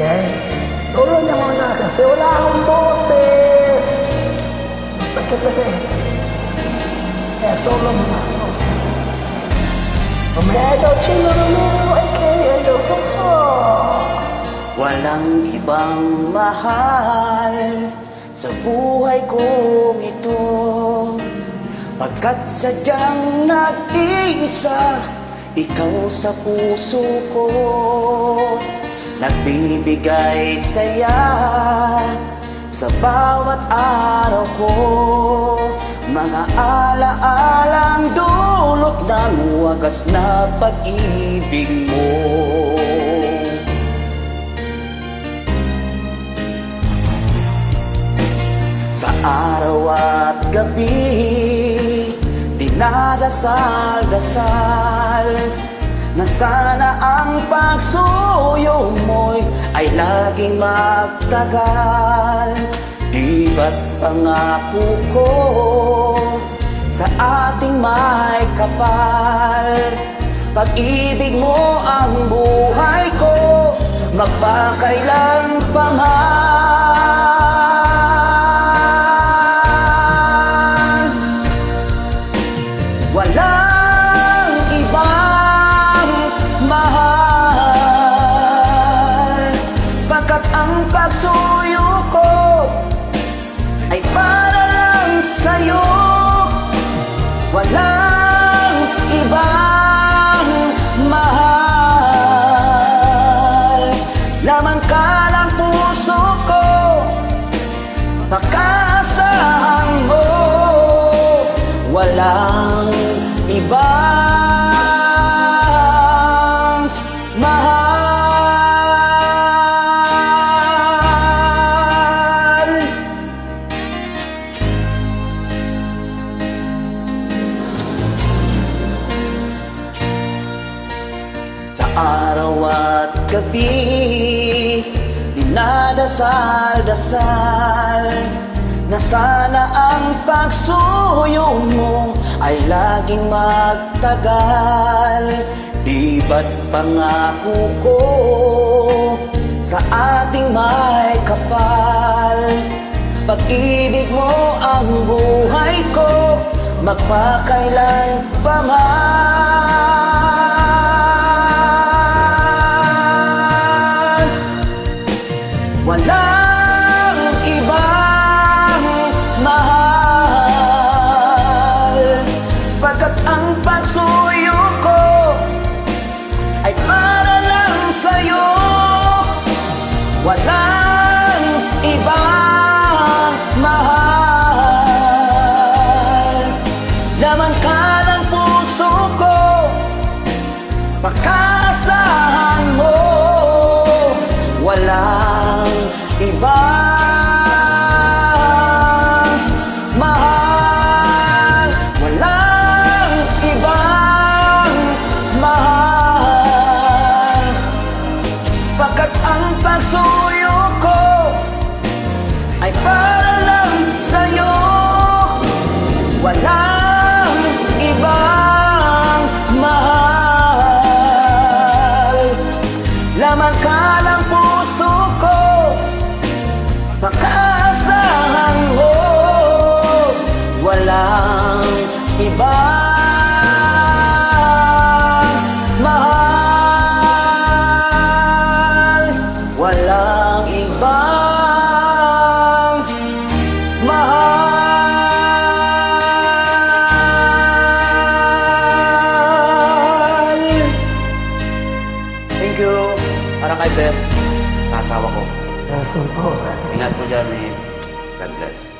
Yes. Solo niya muna kasi wala akong boses. Pati-pati. Kaya solo muna. Solo. Umedo, chino, rumero, aka, alo, Walang ibang mahal sa buhay kong ito Pagkat sadyang nag-iisa ikaw sa puso ko Nagbibigay saya sa bawat araw ko. Mga alaalang dulot ng wagas na pag-ibig mo. Sa araw at gabi Dinadasal-dasal Na sana ang pagsuyo mo'y Ay laging magtagal Di ba't pangako ko Sa ating may kapal? Pag-ibig mo ang buhay ko Magpakailan pa man Lamang ka ng puso ko. Pagkasahan mo Walang ibang mahal. Sa araw at gabi Dinadasal-dasal Na sana ang pagsuyo mo Ay laging magtagal. Di ba't pangako ko Sa ating may kapal? Pag-ibig mo ang buhay ko Magpakailan pa man Laman ka ng puso ko Pagkasahan mo. Walang you. Para kay Bes, kasawa ko. Yes, po. Ingat mo dyan eh. God bless.